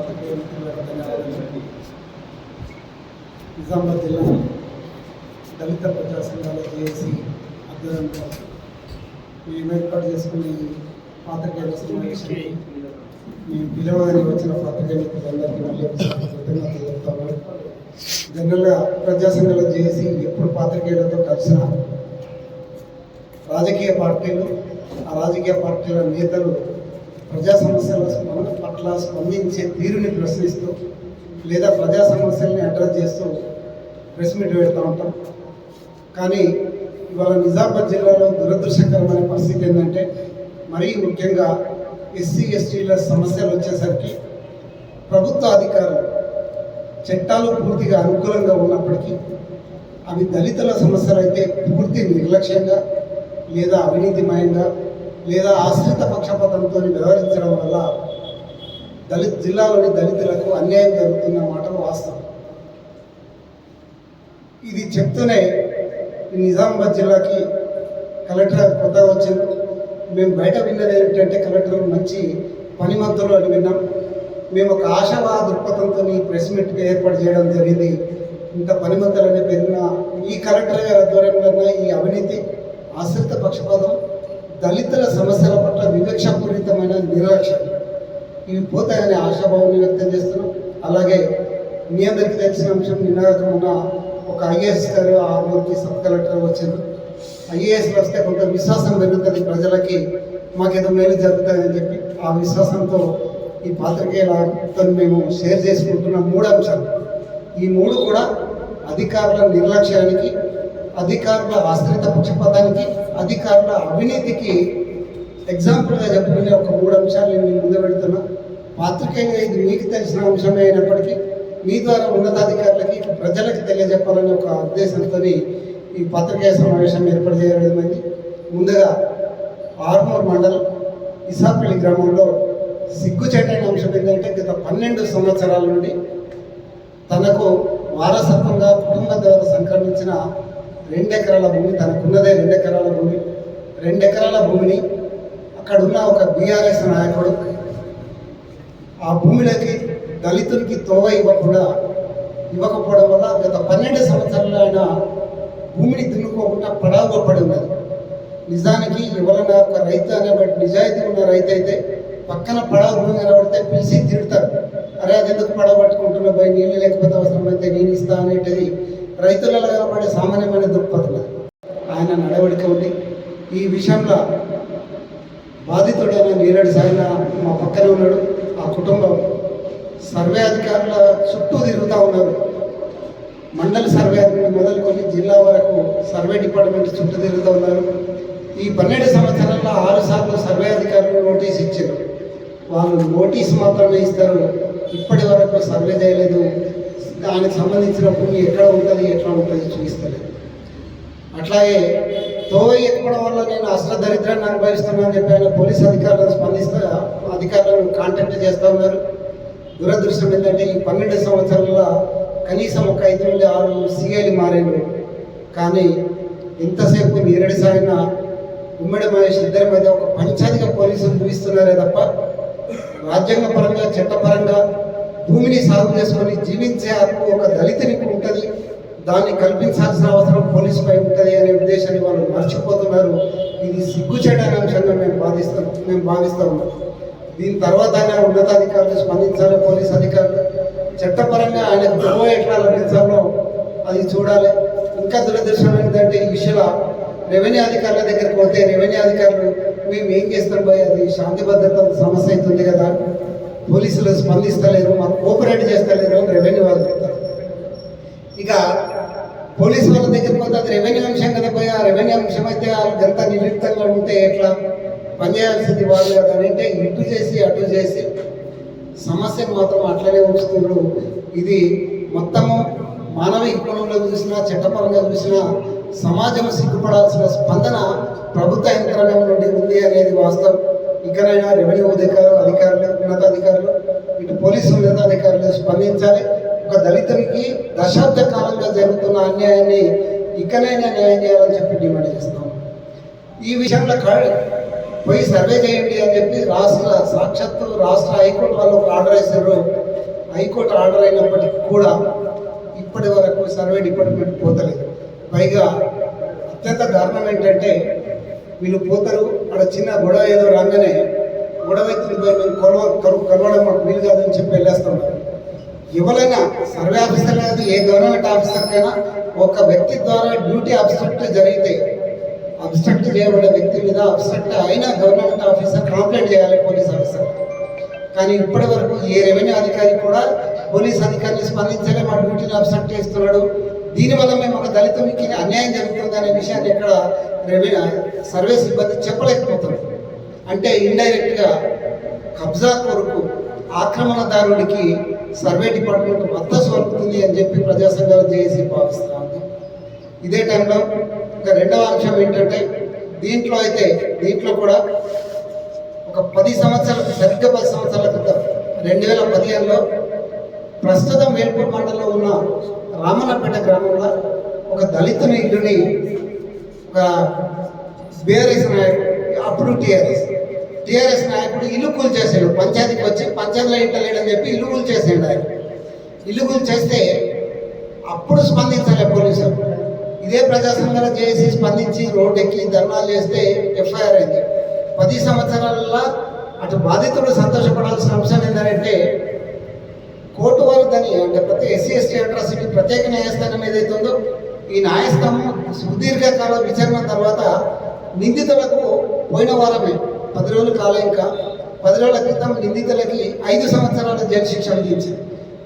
పాత్రికేయ ధన్యవాదాలు నిజామాబాద్ జిల్లా దళిత ప్రజా సంఘాల జేఏసీ ఆధ్వర్యంలో మేము ఏర్పాటు చేసుకుని ఈ పాత్రికేయుల మేము పిలవడానికి వచ్చిన పాత్రికేయులందరికీ మళ్ళీ కృతజ్ఞతలు చెప్తాము జనరల్గా ప్రజా సంఘాలు చేసి ఎప్పుడు పాత్రికేయులతో కలిసిన రాజకీయ పార్టీలు ఆ రాజకీయ పార్టీల నేతలు ప్రజా సమస్యల స్పందన పట్ల స్పందించే తీరుని ప్రశ్నిస్తూ లేదా ప్రజా సమస్యల్ని అడ్రస్ చేస్తూ ప్రెస్ మీట్ పెడతా ఉంటాం. కానీ ఇవాళ నిజామాబాద్ జిల్లాలో దురదృష్టకరమైన పరిస్థితి ఏంటంటే మరీ ముఖ్యంగా ఎస్సీ ఎస్టీల సమస్యలు వచ్చేసరికి ప్రభుత్వ అధికారులు చట్టాలు పూర్తిగా అనుకూలంగా ఉన్నప్పటికీ అవి దళితుల సమస్యలు అయితే పూర్తి నిర్లక్ష్యంగా లేదా అవినీతిమయంగా లేదా ఆశ్రిత పక్షపాతంతో వ్యవహరించడం వల్ల దళిత జిల్లాలోని దళితులకు అన్యాయం జరుగుతున్న మాట వాస్తవం. ఇది చెప్తూనే ఈ నిజామాబాద్ జిల్లాకి కలెక్టర్ కొత్తగా వచ్చింది మేము బయట విన్నది ఏంటంటే కలెక్టర్ మంచి పనిమంతులు అని విన్నాం. మేము ఒక ఆశావా దృక్పథంతో ప్రెస్ మీట్ ఏర్పాటు చేయడం జరిగింది. ఇంత పనిమంతులనే పెరిగిన ఈ కలెక్టర్ గారి ఆధ్వర్యంలో ఈ అవినీతి ఆశ్రిత పక్షపాతం దళితుల సమస్యల పట్ల వివక్షపూరితమైన నిర్లక్ష్యం ఇవి పోతాయనే ఆశాభావాన్ని వ్యక్తం చేస్తున్నాం. అలాగే మీ అందరికీ తెలిసిన అంశం నినాదకం ఉన్న ఒక ఐఏఎస్ గారు ఆర్మూర్కి సబ్ కలెక్టర్ వచ్చారు. ఐఏఎస్ వస్తే కొంత విశ్వాసం పెరుగుతుంది ప్రజలకి. మాకేదో మేలు జరుగుతుందని చెప్పి ఆ విశ్వాసంతో ఈ పాత్రికేయులతో మేము షేర్ చేసుకుంటున్న మూడు అంశాలు. ఈ మూడు కూడా అధికారుల నిర్లక్ష్యానికి అధికారుల ఆశ్రిత పక్షపాతానికి అధికారుల అవినీతికి ఎగ్జాంపుల్గా చెప్పుకునే ఒక మూడు అంశాలు నేను ముందు పెడుతున్నా. పాత్రికేయంగా ఇది మీకు తెలిసిన అంశమే అయినప్పటికీ మీ ద్వారా ఉన్నతాధికారులకి ప్రజలకు తెలియజెప్పాలనే ఒక ఉద్దేశంతో ఈ పత్రికేయ సమావేశం ఏర్పాటు చేయడమైంది ముందుగా ఆర్మూర్ మండలం ఇసాపల్లి గ్రామంలో సిగ్గుచేటైన అంశం ఏంటంటే గత పన్నెండు సంవత్సరాల నుండి తనకు వారసత్వంగా కుటుంబ ద్వారా సంక్రమించిన రెండెకరాల భూమి తనకున్నదే రెండు ఎకరాల భూమి. రెండు ఎకరాల భూమిని అక్కడున్న ఒక బీఆర్ఎస్ నాయకుడు ఆ భూమిలోకి దళితులకి తోవ ఇవ్వకుండా ఇవ్వకపోవడం వల్ల గత పన్నెండు సంవత్సరాలు ఆయన భూమిని దున్నుకోకుండా పడావుగా ఉన్నది. నిజానికి ఎవరైనా ఒక రైతు అనేవాటి నిజాయితీ ఉన్న రైతు అయితే పక్కన పడవ భూమి కనబడితే పిలిచి తిడతారు. అరే అది ఎందుకు పడవ పట్టుకుంటున్నా పోయి నీళ్ళు లేకపోతే అవసరమైతే నేను ఇస్తా అనేటిది రైతులలో కనబడే సామాన్యమైన దృక్పథంలో ఆయన నడవడిక ఉంది. ఈ విషయంలో బాధితుడైన నీరడి సాగిన మా పక్కనే ఉన్నాడు. ఆ కుటుంబం సర్వే అధికారుల చుట్టూ తిరుగుతూ ఉన్నారు. మండల సర్వే అధికారులు మొదలుకొని జిల్లా వరకు సర్వే డిపార్ట్మెంట్ చుట్టూ తిరుగుతూ ఉన్నారు. ఈ పన్నెండు సంవత్సరాల్లో ఆరు సార్లు సర్వే అధికారులు నోటీస్ ఇచ్చారు. వాళ్ళు నోటీస్ మాత్రమే ఇస్తారు. ఇప్పటి వరకు సర్వే చేయలేదు. దానికి సంబంధించిన భూమి ఎక్కడ ఉంటుంది ఎట్లా ఉంటుంది చూపిస్తలేదు. అట్లాగే తోవ ఎక్కడం వల్ల నేను అసలు దరిద్రాన్ని అనుభవిస్తున్నానని చెప్పి ఆయన పోలీస్ అధికారులను స్పందిస్తే అధికారులను కాంటాక్ట్ చేస్తూ ఉన్నారు. దురదృష్టం ఏంటంటే ఈ పన్నెండు సంవత్సరాల కనీసం ఒక ఐదు నుండి ఆరు సీఐలు మారారు. కానీ ఎంతసేపు నీరడి సాగిన ఉమ్మడి మహేష్ ఇద్దరి మధ్య ఒక పంచాయతీగా పోలీసులు చూపిస్తున్నారే తప్ప రాజ్యాంగ పరంగా చట్టపరంగా భూమిని సాగు చేసుకొని జీవించే హక్కు ఒక దళితునికి ఉంటుంది. దాన్ని కల్పించాల్సిన అవసరం పోలీసుపై ఉంటుంది అనే ఉద్దేశాన్ని వాళ్ళు మర్చిపోతున్నారు. ఇది సిగ్గుచేటైన అంశంగా మేము బాధిస్తాం మేము భావిస్తా ఉన్నాం దీని తర్వాత ఆయన ఉన్నతాధికారులు స్పందించాలి పోలీస్ అధికారులు. చట్టపరంగా ఆయన గొడవ ఎట్లా లభించాలో అది చూడాలి. ఇంకా దురదృష్టం ఏంటంటే ఈ విషయంలో రెవెన్యూ అధికారుల దగ్గరికి పోతే రెవెన్యూ అధికారులు మేము ఏం చేస్తాం పోయి అది శాంతి భద్రత సమస్య అవుతుంది కదా. పోలీసులు స్పందిస్తలేరు మాకు కోఆపరేట్ చేస్తలేరు అని రెవెన్యూ వాళ్ళు చెప్తారు. ఇక పోలీసు వాళ్ళ దగ్గర పోతే అది రెవెన్యూ అంశం కదా పోయి? ఆ రెవెన్యూ అంశం అయితే వాళ్ళకి ఎంత నిర్లిప్తంగా ఉంటే ఎట్లా? పనిచేయాల్సింది వాళ్ళు కదా అని అంటే ఇటు చేసి అటు చేసి. సమస్యను మాత్రం అట్లనే ఉంచుతున్నారు ఇది మొత్తము మానవ ఇప్పణంలో చూసినా చట్టపరంగా చూసినా సమాజం సిగ్గుపడాల్సిన స్పందన ప్రభుత్వ యంత్రాంగం నుండి ఉంది అనేది వాస్తవం. ఇకనైనా రెవెన్యూ అధికారులు అధికారులు ఉన్నతాధికారులు ఇటు పోలీసు ఉన్నతాధికారులు స్పందించాలి. ఒక దళితునికి దశాబ్ద కాలంగా జరుగుతున్న అన్యాయాన్ని ఇకనైనా న్యాయం చేయాలని చెప్పి డిమాండ్ చేస్తాం ఈ విషయంలో పోయి సర్వే చేయండి అని చెప్పి రాష్ట్ర సాక్షాత్తు రాష్ట్ర హైకోర్టు వాళ్ళు ఒక ఆర్డర్ వేశారు. హైకోర్టు ఆర్డర్ అయినప్పటికీ కూడా ఇప్పటి వరకు సర్వే డిపార్ట్మెంట్ పోతలేదు. పైగా అత్యంత దారుణం ఏంటంటే వీళ్ళు పోతారు. అక్కడ చిన్న గొడవ ఏదో రాగానే గొడవ ఎత్తుని పోయి మేము కొలవ కలు- కలవడం మాకు వీలు కాదని చెప్పి వెళ్ళేస్తున్నారు ఎవరైనా సర్వే ఆఫీసర్ కాదు ఏ గవర్నమెంట్ ఆఫీసర్కైనా ఒక వ్యక్తి ద్వారా డ్యూటీ అబ్స్ట్రక్ట్ జరిగితే అబ్స్ట్రక్ట్ చేయబడ్డ వ్యక్తి మీద అబ్స్ట్రక్ట్ అయినా గవర్నమెంట్ ఆఫీసర్ కంప్లైంట్ చేయాలి పోలీస్ ఆఫీసర్. కానీ ఇప్పటి వరకు ఏ రెవెన్యూ అధికారి కూడా పోలీస్ అధికారిని స్పందించలే మా డ్యూటీని అబ్స్ట్రక్ట్ చేస్తున్నాడు. దీనివల్ల మేము ఒక దళితునికి అన్యాయం జరుగుతుంది అనే విషయాన్ని ఇక్కడ రెవెన్యూ సర్వే సిబ్బంది చెప్పలేకపోతున్నారు అంటే ఇండైరెక్ట్గా కబ్జా కొరకు ఆక్రమణదారుడికి సర్వే డిపార్ట్మెంట్ మద్దతు సొరుకుతుంది అని చెప్పి ప్రజాసంఘాలు చేసి ఉంది. ఇదే టైంలో ఇంకా రెండవ అంశం ఏంటంటే దీంట్లో అయితే దీంట్లో కూడా ఒక పది సంవత్సరాల సరిగ్గా పది సంవత్సరాల క్రితం రెండు వేల పదిహేనులో ప్రస్తుతం వేల్పూర్ మండలంలో ఉన్న రామన్నపేట గ్రామంలో ఒక దళితుని ఇల్లుని ఒక బీఆర్ఎస్ నాయకుడు అప్పుడు టీఆర్ఎస్. టీఆర్ఎస్ నాయకుడు ఇల్లు కూల్ చేసాడు పంచాయతీకి వచ్చి పంచాయతీలో ఇంట లేడని చెప్పి ఇల్లు కూల్ చేసాడు ఆయన. ఇల్లు కూల్ చేస్తే అప్పుడు స్పందించాలి పోలీసులు ఇదే ప్రజా సంఘాలు చేసి స్పందించి రోడ్డు ఎక్కి ధర్నాలు చేస్తే ఎఫ్ఐఆర్ అయింది. పది సంవత్సరాలలో అటు బాధితుడు సంతోషపడాల్సిన అంశం ఏంటంటే కోర్టు వారు దాన్ని అంటే ప్రతి ఎస్సీ ఎస్టీ అట్రాసిటీ ప్రత్యేక న్యాయస్థానం ఏదైతే ఉందో ఈ న్యాయస్థానం సుదీర్ఘకాల విచారణ తర్వాత నిందితులకు పోయిన వారమే పది రోజులు కాలే ఇంకా పది రోజుల క్రితం నిందితులకి ఐదు సంవత్సరాల జైలు శిక్ష విధించింది.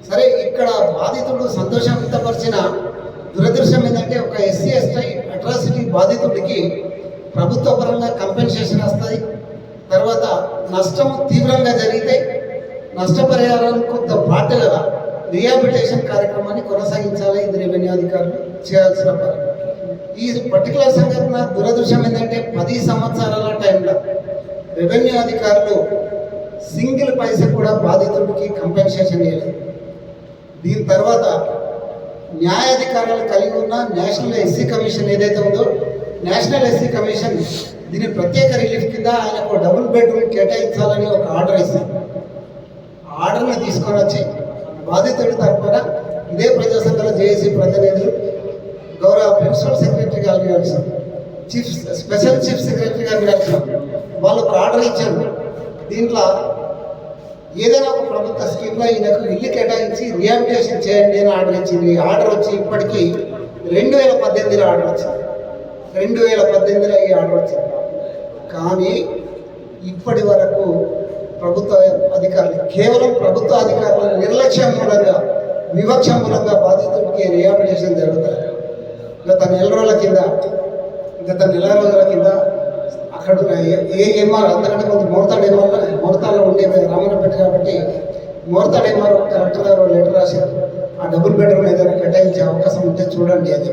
సరే ఇక్కడ బాధితుడు సంతోషం వ్యక్తపరిచిన దురదృష్టం ఏంటంటే ఒక ఎస్సీ ఎస్టీ అట్రాసిటీ బాధితుడికి ప్రభుత్వ పరంగా కంపెన్సేషన్ వస్తుంది తర్వాత నష్టం తీవ్రంగా జరిగితే నష్టపరిహారానికి కొంత బాధ్యతగా రిహాబిలిటేషన్ కార్యక్రమాన్ని కొనసాగించాలి ఇది రెవెన్యూ అధికారులు చేయాల్సిన పని. ఈ పర్టికులర్ సంఘటన దురదృష్టం ఏంటంటే పది సంవత్సరాల టైంలో రెవెన్యూ అధికారులు సింగిల్ పైస కూడా బాధితుడికి కంపెన్సేషన్ ఇవ్వలేదు దీని తర్వాత న్యాయాధికారాలు కలిగి ఉన్న నేషనల్ ఎస్సీ కమిషన్ ఏదైతే ఉందో నేషనల్ ఎస్సీ కమిషన్ దీని ప్రత్యేక రిలీఫ్ కింద ఆయనకు డబుల్ బెడ్రూమ్ కేటాయించాలని ఒక ఆర్డర్ ఇస్తుంది ఆర్డర్ని తీసుకొని వచ్చి బాధితుడి తరఫున ఇదే ప్రజాసంఘంలో జేఏసీ ప్రతినిధులు గౌరవ ప్రిన్సిపల్ సెక్రటరీ గారిని కలిసాం చీఫ్ స్పెషల్ చీఫ్ సెక్రటరీ గారిని కలిసాం వాళ్ళు ఒక ఆర్డర్ ఇచ్చారు. దీంట్లో ఏదైనా ఒక ప్రభుత్వ స్కీమ్లో ఈయనకు ఇల్లు కేటాయించి రిహాబిలిటేషన్ చేయండి అని ఆర్డర్ ఇచ్చింది. ఆర్డర్ వచ్చి ఇప్పటికీ రెండు వేల పద్దెనిమిదిలో ఆర్డర్ వచ్చింది. రెండు వేల పద్దెనిమిదిలో ఈ ఆర్డర్ వచ్చింది. కానీ ఇప్పటి వరకు ప్రభుత్వ అధికారులు కేవలం ప్రభుత్వ అధికారుల నిర్లక్ష్యం మూలంగా వివక్ష మూలంగా బాధితుడికి రిహాబిలిటేషన్ జరుగుతుంది గత నెల రోజుల కింద గత నెల రోజుల కింద అక్కడ ఏ- ఎంఆర్ అంతకంటే ముందు మోర్తాడు ఎంఆర్ మోర్తాడులో ఉండే రమణపేట కాబట్టి మోర్తాడు ఎంఆర్ కలెక్టర్ గారు లెటర్ రాశారు. ఆ డబుల్ బెడ్రూమ్ ఏదైనా కేటాయించే అవకాశం ఉంటే చూడండి అని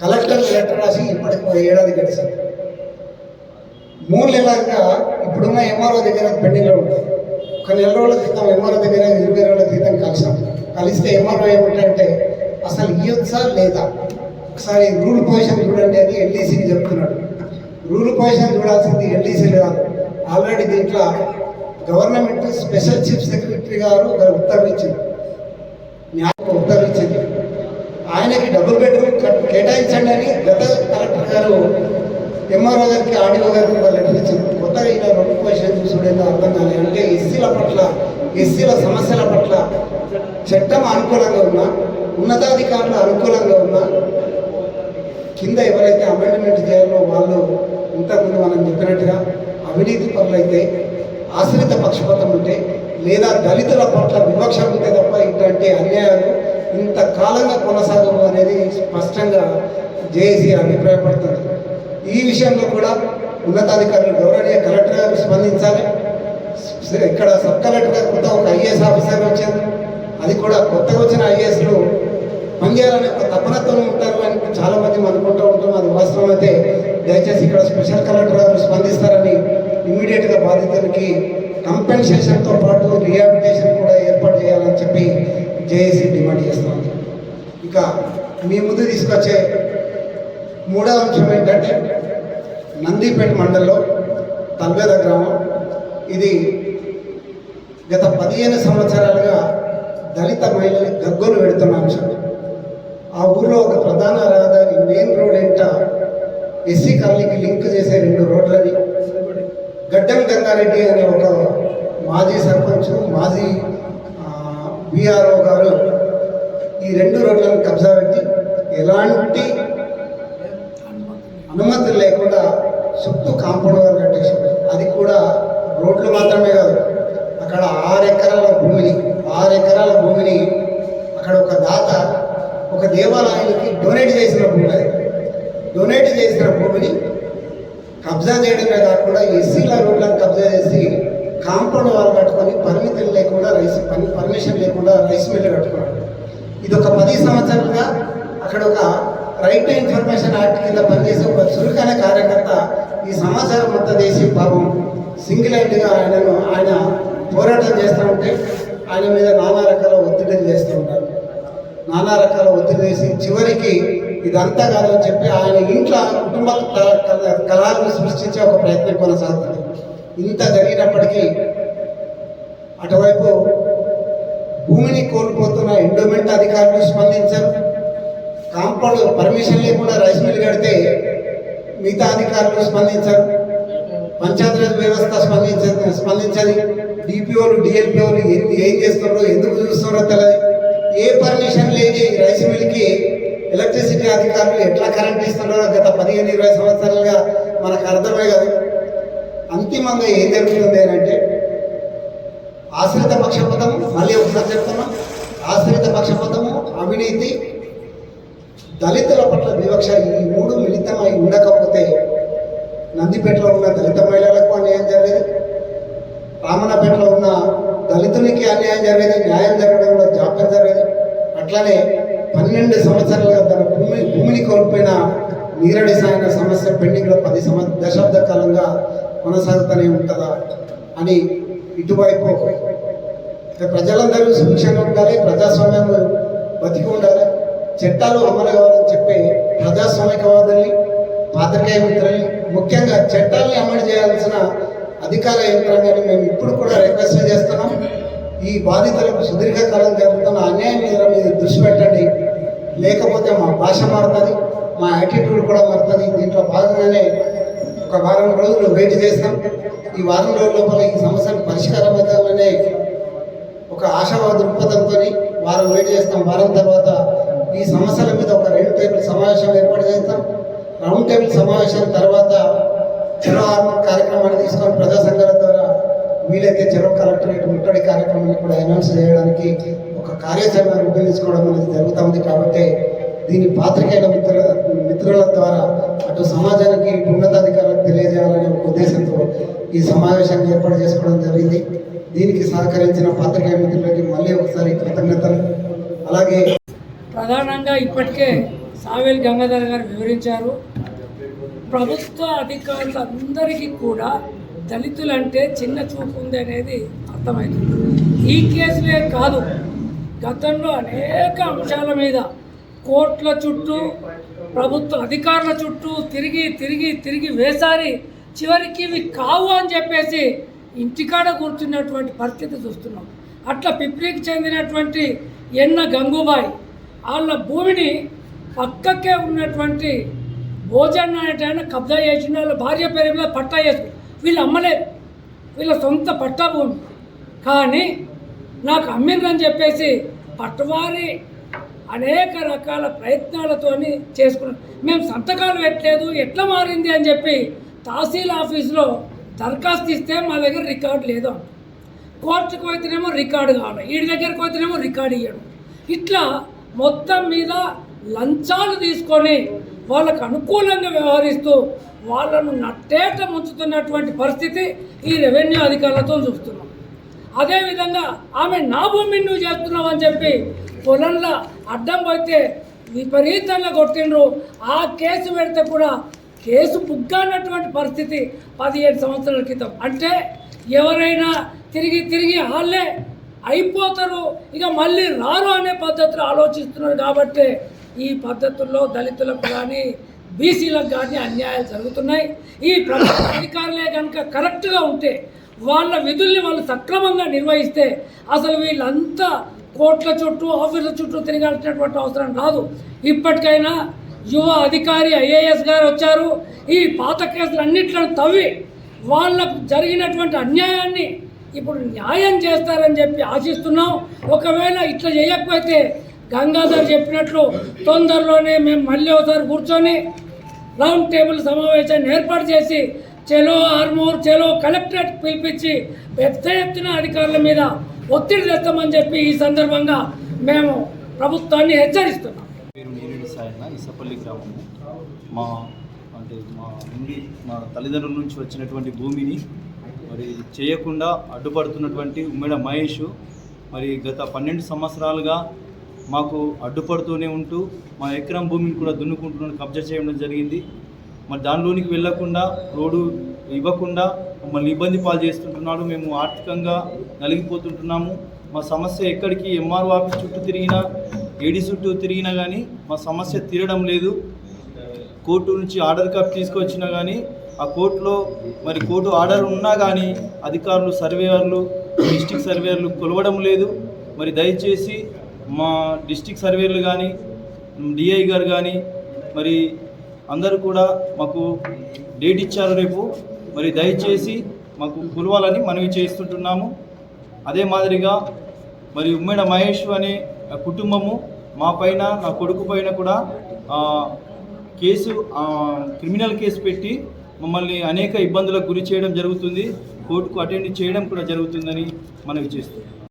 కలెక్టర్ లెటర్ రాసి ఇప్పటికి ఏడాది గడిచింది. మూడు నెలలుగా ఇప్పుడున్న ఎంఆర్ఓ దగ్గర పెండింగ్లో ఉంటాయి. ఒక నెల రోజుల క్రితం ఎంఆర్ఓ దగ్గర ఇరవై రోజుల క్రితం కలిసాం. కలిస్తే ఎంఆర్ఓ ఏమిటంటే అసలు ఇవ్వచ్చా లేదా? ఒకసారి రూల్ పొజిషన్ చూడండి అని ఎల్డీసీకి చెప్తున్నాడు. రూల్ పొజిషన్ చూడాల్సింది ఎల్డీసీ కాదు ఆల్రెడీ దీంట్లో గవర్నమెంట్ స్పెషల్ చీఫ్ సెక్రటరీ గారు ఒక ఉత్తర్వు ఇచ్చింది న్యాయ ఉత్తర్వు ఆయనకి డబుల్ బెడ్రూమ్ కట్- కేటాయించండి అని గత కలెక్టర్ గారు ఎంఆర్ఓ గారికి ఆర్డీఓ గారికి వాళ్ళు లెటర్ ఇచ్చింది కొత్తగా ఇలా నోటిఫికేషన్ పొజిషన్ అర్థం కాలేదు. అంటే ఎస్సీల పట్ల ఎస్సీల సమస్యల పట్ల చట్టం అనుకూలంగా ఉన్నా ఉన్నతాధికారులు అనుకూలంగా ఉన్నా కింద ఎవరైతే అమెండ్మెంట్ చేయాలో వాళ్ళు ఇంతకుముందు మనం చెప్పినట్టుగా అవినీతి పనులైతే ఆశ్రిత పక్షపాతం ఉంటే లేదా దళితుల పట్ల వివక్ష ఉంటే తప్ప ఇట్లాంటి అన్యాయాలు ఇంతకాలంగా కొనసాగవు అనేది స్పష్టంగా జేఏసీ అభిప్రాయపడుతుంది. ఈ విషయంలో కూడా ఉన్నతాధికారులు గౌరవనీయ కలెక్టర్ గారు స్పందించాలి. ఇక్కడ సబ్ కలెక్టర్ గారు కొత్త ఒక ఐఏఎస్ ఆఫీసర్ వచ్చారు. అది కూడా కొత్తగా వచ్చిన ఐఏఎస్లు పనిచేయాలనే ఒక తపనతో ఉంటారు అని చాలా మంది అనుకుంటూ ఉంటాం. అది వాస్తవం అయితే దయచేసి ఇక్కడ స్పెషల్ కలెక్టర్ గారు స్పందిస్తారని ఇమీడియట్గా బాధితులకి కంపెన్సేషన్తో పాటు రిహాబిలిటేషన్ కూడా ఏర్పాటు చేయాలని చెప్పి జేఏసీ డిమాండ్ చేస్తుంది. ఇక మీ ముందు తీసుకొచ్చే మూడో అంశం ఏంటంటే నందిపేట మండలంలో తల్వేద గ్రామం. ఇది గత పదిహేను సంవత్సరాలుగా దళిత మహిళలు గగ్గోలు పెడుతున్న అంశం. ఆ ఊర్లో ఒక ప్రధాన రహదారి మెయిన్ రోడ్ ఎంట ఎస్సీ కాలనీకి లింక్ చేసే రెండు రోడ్లని గడ్డం గంగారెడ్డి అనే ఒక మాజీ సర్పంచ్ మాజీ బీఆర్ఓ గారు ఈ రెండు రోడ్లను కబ్జా పెట్టి ఎలాంటి అనుమతులు లేకుండా చుట్టూ కాంపౌండ్ వాల్ కట్టేసి అది కూడా రోడ్లు మాత్రమే కాదు. అక్కడ ఆరు ఎకరాల భూమిని ఆరు ఎకరాల భూమిని అక్కడ ఒక దాత ఒక దేవాలయానికి డొనేట్ చేసిన భూమి అది. డొనేట్ చేసిన భూమిని కబ్జా చేయడమే కాకుండా ఎస్సీల రోడ్లను కబ్జా చేసి కాంపౌండ్ వాల్ కట్టుకొని పరిమితులు లేకుండా రైస్ పని- పర్మిషన్ లేకుండా రైస్ మిల్లు కట్టుకున్నాడు ఇది ఒక పది సంవత్సరాలుగా అక్కడ ఒక రైట్ టు ఇన్ఫర్మేషన్ యాక్ట్ కింద పనిచేసే ఒక చురుకైన కార్యకర్త ఈ సమాచారం మొత్తం చేసి పాపం సింగిల్ హ్యాండ్గా ఆయనను ఆయన పోరాటం చేస్తూ ఉంటే ఆయన మీద నానా రకాల ఒత్తిడిలు చేస్తూ ఉంటారు. నానా రకాల ఒత్తిడి చేసి చివరికి ఇదంతా కాదని చెప్పి ఆయన ఇంట్లో కుటుంబ క- సృష్టించే ఒక ప్రయత్నం కొనసాగుతుంది. ఇంత జరిగినప్పటికీ అటువైపు భూమిని కోల్పోతున్న ఎండోమెంట్ అధికారులు స్పందించారు. కాంపౌండ్ పర్మిషన్ లేకుండా రైస్ మిల్ కడితే మిగతా అధికారులు స్పందించారు. పంచాయతీరాజ్ వ్యవస్థ స్పందించ స్పందించది డిపిఓలు డిఎల్పిఓలు ఏం చేస్తున్నారో ఎందుకు చూస్తున్నారో తెలియదు ఏ పర్మిషన్ లేని రైస్ మిల్కి ఎలక్ట్రిసిటీ అధికారులు ఎట్లా కరెంట్ ఇస్తున్నారో గత పదిహేను ఇరవై సంవత్సరాలుగా మనకు అర్థమే కాదు. అంతిమంగా ఏం జరుగుతుంది అని అంటే ఆశ్రిత పక్షపాతము మళ్ళీ ఒకసారి చెప్తున్నాం ఆశ్రిత పక్షపతము అవినీతి దళితుల పట్ల వివక్ష ఈ మూడు మిళితమై ఉండకపోతే నందిపేటలో ఉన్న దళిత మహిళలకు అన్యాయం జరగదు? రామన్నపేటలో ఉన్న దళితునికి అన్యాయం జరగదు? న్యాయం జరగడంలో జాప్యం జరిగేది? అట్లానే పన్నెండు సంవత్సరాలుగా తన భూమి భూమిని కోల్పోయిన నీరడి సాయన సమస్య పెండింగ్లో పది సంవత్ దశాబ్ద కాలంగా కొనసాగుతూనే ఉంటుందా అని ఇటువైపు ప్రజలందరూ సుభిక్షంగా ఉండాలి ప్రజాస్వామ్యం బతికి ఉండాలి. చట్టాలు అమలు కావాలని చెప్పి ప్రజాస్వామికవాదుల్ని పాత్రికేయ మిత్రుల్ని ముఖ్యంగా చట్టాలని అమలు చేయాల్సిన అధికార యంత్రాంగాన్ని మేము ఇప్పుడు కూడా రిక్వెస్ట్ చేస్తున్నాం. ఈ బాధితులకు సుదీర్ఘకాలం జరుగుతున్న అన్యాయం మీద మీరు దృష్టి పెట్టండి. లేకపోతే మా భాష మారుతుంది మా యాటిట్యూడ్ కూడా మారుతుంది. దీంట్లో భాగంగానే ఒక వారం రోజులు వెయిట్ చేస్తాం. ఈ వారం రోజుల లోపల ఈ సమస్యను పరిష్కారం అవుతామనే ఒక ఆశావాద దృక్పథంతో వారం వెయిట్ చేస్తాం. వారం తర్వాత ఈ సమస్యల మీద ఒక రౌండ్ టేబుల్ సమావేశం ఏర్పాటు చేస్తాం రౌండ్ టేబుల్ సమావేశం తర్వాత చెరో హార్మోన్ కార్యక్రమాన్ని తీసుకొని ప్రజా సంఘాల ద్వారా వీలైతే చెరో కలెక్టరేట్ ముట్టడి కార్యక్రమాన్ని కూడా అనౌన్స్ చేయడానికి ఒక కార్యాచరణ రూపొందించుకోవడం అనేది జరుగుతుంది కాబట్టి దీని పాత్రికేయుల మిత్రుల మిత్రుల ద్వారా అటు సమాజానికి ఇటు ఉన్నతాధికారులకు తెలియజేయాలనే ఒక ఉద్దేశంతో ఈ సమావేశాన్ని ఏర్పాటు చేసుకోవడం జరిగింది. దీనికి సహకరించిన పాత్రికేయ మిత్రులకి మళ్ళీ ఒకసారి కృతజ్ఞతలు. అలాగే ప్రధానంగా ఇప్పటికే సావేల్ గంగాధర్ గారు వివరించారు. ప్రభుత్వ అధికారులందరికీ కూడా దళితులంటే చిన్న చూపు ఉంది అనేది అర్థమైంది. ఈ కేసులే కాదు గతంలో అనేక అంశాల మీద కోర్టుల చుట్టూ ప్రభుత్వ అధికారుల చుట్టూ తిరిగి తిరిగి తిరిగి వేసారి చివరికి ఇవి కావు అని చెప్పేసి ఇంటికాడ కూర్చున్నటువంటి పరిస్థితి చూస్తున్నాం. అట్లా పిప్రికి చెందినటువంటి ఎన్న గంగూబాయి వాళ్ళ భూమిని పక్కకే ఉన్నటువంటి భోజన్ అనేటైనా కబ్జా చేసిన వాళ్ళ భార్య పేరు మీద పట్టా చేసుకు వీళ్ళు అమ్మలేదు. వీళ్ళ సొంత పట్టా భూమి. కానీ నాకు అమ్మిందని చెప్పేసి పట్టవారి అనేక రకాల ప్రయత్నాలతోని చేసుకున్నాం. మేము సంతకాలు పెట్టలేదు ఎట్లా మారింది అని చెప్పి తహసీల్ ఆఫీస్లో దరఖాస్తు ఇస్తే మా దగ్గర రికార్డు లేదు అంట. కోర్టుకు పోతేనేమో రికార్డు కావాలి వీడి దగ్గరకు పోతేనేమో రికార్డు ఇవ్వడం ఇట్లా మొత్తం మీద లంచాలు తీసుకొని వాళ్ళకు అనుకూలంగా వ్యవహరిస్తూ వాళ్ళను నట్టేట ముంచుతున్నటువంటి పరిస్థితి ఈ రెవెన్యూ అధికారులతో చూస్తున్నాం. అదేవిధంగా ఆమె నా భూమిని నువ్వు చేస్తున్నావు అని చెప్పి పొలంలో అడ్డం పోతే విపరీతంగా కొట్టిండ్రు. ఆ కేసు పెడితే కూడా కేసు బుగ్గన్నటువంటి పరిస్థితి పదిహేడు సంవత్సరాల క్రితం. అంటే ఎవరైనా తిరిగి తిరిగి వాళ్ళే అయిపోతారు. ఇక మళ్ళీ రారు అనే పద్ధతిలో ఆలోచిస్తున్నారు కాబట్టి ఈ పద్ధతుల్లో దళితులకు కానీ బీసీలకు కానీ అన్యాయాలు జరుగుతున్నాయి. ఈ ప్రభుత్వ అధికారులే కనుక కరెక్ట్గా ఉంటే వాళ్ళ విధుల్ని వాళ్ళు సక్రమంగా నిర్వహిస్తే అసలు వీళ్ళంతా కోట్ల చుట్టూ ఆఫీసుల చుట్టూ తిరగాల్సినటువంటి అవసరం రాదు. ఇప్పటికైనా యువ అధికారి ఐఏఎస్ గారు వచ్చారు. ఈ పాత కేసులన్నిట్లను తవ్వి వాళ్ళకు జరిగినటువంటి అన్యాయాన్ని ఇప్పుడు న్యాయం చేస్తారని చెప్పి ఆశిస్తున్నాం. ఒకవేళ ఇట్లా చేయకపోతే గంగాధర్ చెప్పినట్లు తొందరలోనే మేము మళ్ళీ ఒకసారి కూర్చొని రౌండ్ టేబుల్ సమావేశాన్ని ఏర్పాటు చేసి చెలో ఆర్మూర్ చెలో కలెక్టరేట్ పిలిపించి పెద్ద ఎత్తున అధికారుల మీద ఒత్తిడి తెస్తామని చెప్పి ఈ సందర్భంగా మేము ప్రభుత్వాన్ని హెచ్చరిస్తున్నాం. ఇసపల్లి గ్రామము మా అంటే మా నుండి మా తల్లిదండ్రుల నుంచి వచ్చినటువంటి భూమిని మరి చేయకుండా అడ్డుపడుతున్నటువంటి ఉమ్మడి మహేష్ మరి గత పన్నెండు సంవత్సరాలుగా మాకు అడ్డుపడుతూనే ఉంటూ మా ఎకరం భూమిని కూడా దున్నుకుంటున్న కబ్జా చేయడం జరిగింది. మరి దానిలోనికి వెళ్ళకుండా రోడ్డు ఇవ్వకుండా మమ్మల్ని ఇబ్బంది పాలు చేస్తుంటున్నాడు. మేము ఆర్థికంగా నలిగిపోతుంటున్నాము. మా సమస్య ఎక్కడికి ఎంఆర్ఓ ఆఫీస్ చుట్టూ తిరిగినా ఏడీ చుట్టూ తిరిగినా కానీ మా సమస్య తీరడం లేదు. కోర్టు నుంచి ఆర్డర్ కాపీ తీసుకొచ్చినా కానీ ఆ కోర్టులో మరి కోర్టు ఆర్డర్ ఉన్నా కానీ అధికారులు సర్వేయర్లు డిస్టిక్ సర్వేయర్లు కొలవడం లేదు. మరి దయచేసి మా డిస్టిక్ సర్వేయర్లు కానీ డిఐ గారు కానీ మరి అందరూ కూడా మాకు డేట్ ఇచ్చారు రేపు. మరి దయచేసి మాకు కొలవాలని మనవి చేస్తుంటున్నాము. అదే మాదిరిగా మరి ఉమ్మేడ మహేష్ అనే కుటుంబము మా పైన నా కొడుకు పైన కూడా కేసు క్రిమినల్ కేసు పెట్టి మమ్మల్ని అనేక ఇబ్బందులకు గురి చేయడం జరుగుతుంది. కోర్టుకు అటెండ్ చేయడం కూడా జరుగుతుందని మనవి చేస్తుంది